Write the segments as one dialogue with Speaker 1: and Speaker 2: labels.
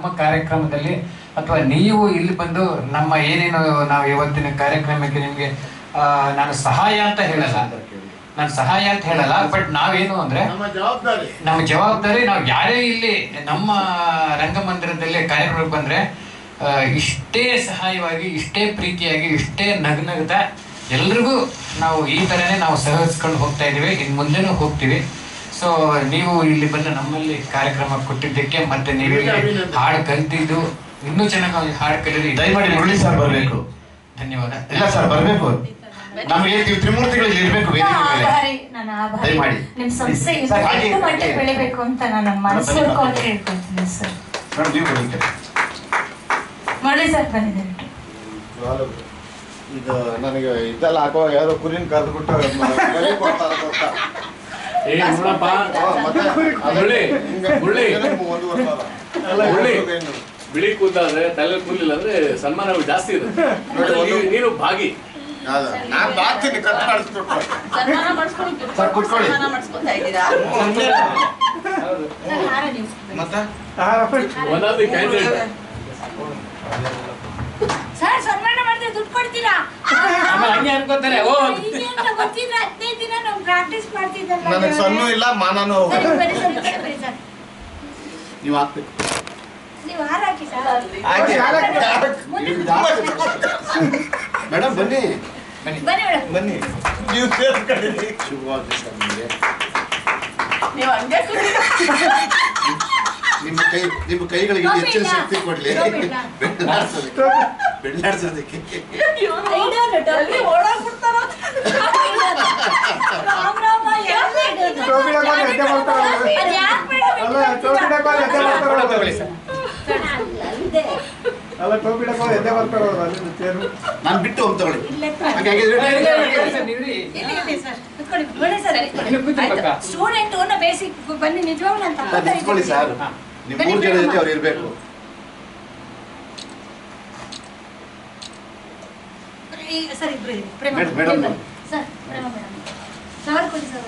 Speaker 1: ನಮ್ಮ ಕಾರ್ಯಕ್ರಮದಲ್ಲಿ ಅಥವಾ ನೀವು ಇಲ್ಲಿ ಬಂದು ನಮ್ಮ ಏನೇನು ನಾವು ಇವತ್ತಿನ ಕಾರ್ಯಕ್ರಮಕ್ಕೆ ನಿಮಗೆ ನಾನು ಸಹಾಯ ಅಂತ ಹೇಳಲ್ಲ. ನಾನು ಸಹಾಯ ಅಂತ ಹೇಳಲ್ಲ ಬಟ್ ನಾವೇನು ಅಂದ್ರೆ
Speaker 2: ನಮ್ಮ ಜವಾಬ್ದಾರಿ.
Speaker 1: ನಮ್ಮ ಜವಾಬ್ದಾರಿ ನಾವು ಯಾರೇ ಇಲ್ಲಿ ನಮ್ಮ ರಂಗಮಂದಿರದಲ್ಲಿ ಕಾರ್ಯಕ್ರಮಕ್ಕೆ ಬಂದ್ರೆ ಇಷ್ಟೇ ಸಹಾಯವಾಗಿ ಇಷ್ಟೇ ಪ್ರೀತಿಯಾಗಿ ಇಷ್ಟೇ ನಗ್ನಗ್ದ ಎಲ್ರಿಗೂ ನಾವು ಈ ಥರನೇ ನಾವು ಸಹರಿಸ್ಕೊಂಡು ಹೋಗ್ತಾ ಇದೀವಿ ಇನ್ನು ಮುಂದೆನೂ ಹೋಗ್ತೀವಿ. ಸೊ ನೀವು ಇಲ್ಲಿ ಬಂದು ನಮ್ಮಲ್ಲಿ ಕಾರ್ಯಕ್ರಮ ಕೊಟ್ಟಿದ್ದಕ್ಕೆ ಮತ್ತೆ ನೀವು ಹಾಡು ಕಲ್ತಿದ್ದು ಇನ್ನೂ ಚೆನ್ನಾಗಿ ಹಾಡು ಕಲಿಯೋದು
Speaker 3: ದಯಮಾಡಿ ಮುರಳಿ ಸರ್ ಬರಬೇಕು.
Speaker 1: ಧನ್ಯವಾದ.
Speaker 3: ಇಲ್ಲ ಸರ್ ಬರಬೇಕು. ನಮಗೆ ತ್ರಿಮೂರ್ತಿಗಳಲ್ಲಿ ತ್ರಿಮೂರ್ತಿಗಳು ಇಲ್ಲಿ ಇರ್ಬೇಕು ವೇದಿಕೆ ಮೇಲೆ. ದಯಮಾಡಿ.
Speaker 4: ನಿಮ್ಮ ಸಂಸ್ಥೆ
Speaker 3: ಸರ್, ಹಾಗೆ
Speaker 4: ಎಷ್ಟು ಮಟ್ಟಿಗೆ ಬೆಳಿಬೇಕು ಅಂತ ನಾನು ಮನಸ್ಸೂರ್ಕೊಂಡು ಹೇಳ್ಕೊಳ್ತೀನಿ ಸರ್.
Speaker 3: ನೋಡಿ ನೀವು ಬನ್ನಿ.
Speaker 4: ಮುರಳಿ ಸರ್ ಬಂದಿದ್ದಾರೆ
Speaker 2: ಇದು ನನಗೆ ಇದೆಲ್ಲ ಹಾಕೋ ಯಾರೋ ಕುರಿನ ಕರೆದ್ಬಿಟ್ಟು ಬಿಟ್ಟು ಕೊಡ್ತಾರೆ?
Speaker 5: ಏ ನೋಡಪ್ಪ.
Speaker 2: ಹಾ, ಮತ್ತೆ ಬಿಳಿ
Speaker 5: ಮುರಳಿ, ಮುರಳಿ. ಮುರಳಿ. ಬಿಳಿ ಕೂತಾದ್ರೆ ತಲೆ ಕೂಲಿಲ್ಲ ಅಂದ್ರೆ ಸನ್ಮಾನ ಜಾಸ್ತಿ ಇದೆ ನೀನು- ಭಾಗಿ.
Speaker 2: ನಾನು ಕಟ್
Speaker 6: ಮಾಡಿಸ್ಕೊಂಡು
Speaker 3: ಸರ್, ಕೂತ್ಕೊಳ್ಳಿ.
Speaker 6: ಸನ್ಮಾನ ಮಾಡಿಸ್ಕೊತಾ ಇದ್ದೀರಾ?
Speaker 2: ಮತ್ತೆ?
Speaker 5: One of the candidate
Speaker 4: sir ಸನ್ಮಾನ ಮಾಡಿದ್ರೆ ದುಡ್ಡು ಕೊಡ್ತೀರಾ?
Speaker 1: ಹಂಗೆ ಅನ್ಕೋತಾರೆ ಓ
Speaker 2: ನನಗೆ ಸಣ್ಣ ಇಲ್ಲ ಮಾನನೂ. ನೀವು ಹಾಕ್ಬೇಕು.
Speaker 4: ನೀವು ಹಾಕಿ ಸರ್.
Speaker 2: ಹಾಕಿ.
Speaker 4: ಮುಂದೆ
Speaker 2: ಮೇಡಮ್ ಬನ್ನಿ.
Speaker 4: ಬನ್ನಿ.
Speaker 2: ನೀವು ಶುಭವಾಗಲಿ ಸರ್ ನಿಮಗೆ.
Speaker 6: ನೀವು ಹಂಗೆ ಕೂತ್ಕೊಳ್ಳಿ.
Speaker 2: ನಿಮ್ಮ ಕೈ ನಿಮ್ಮ ಕೈಗಳಿಗೆ ಹೆಚ್ಚಿನ. ಶಕ್ತಿ ಕೊಡ್ಲಿ. ಬೆಳ್ಳಾಡ್ಸೋದಕ್ಕೆ. ಬೆಳ್ಳಾಡ್ಸೋದಕ್ಕೆ.
Speaker 4: ಕುತ್ಕೊಳ್ಳಿ ಬನ್ನಿ ಸರ್
Speaker 1: ಇನ್ನು ಕೂತ್ಕೊಳ್ಬೇಕಾ?
Speaker 4: ಸ್ಟೂಡೆಂಟ್ ಬೇಸಿಕ್ ಬನ್ನಿ ನಿಜವಾಗ್ಲೂ ಅಂತ
Speaker 2: ನಿಂತ್ಕೊಳ್ಳಿ ಸರ್. ನಿಮ್ಮ ಮೂರು ಜನ ಜೊತೆ ಅವ್ರು ಇರಬೇಕು.
Speaker 4: ಸರ್ ಇಬ್ರು
Speaker 2: ಮೇಡಮ್.
Speaker 4: Sir madam. ಸರ್ ಕೊಡಿ ಸರ್.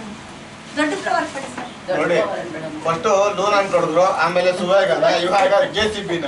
Speaker 2: ನೋಡಿ ಫಸ್ಟ್ ಲೋನ್ ಅಂತ ಹೊಡೆದ್ರು ಆಮೇಲೆ ಸುವಾಗ ಇವಾಗ ಜೆ ಸಿ ಬಿನ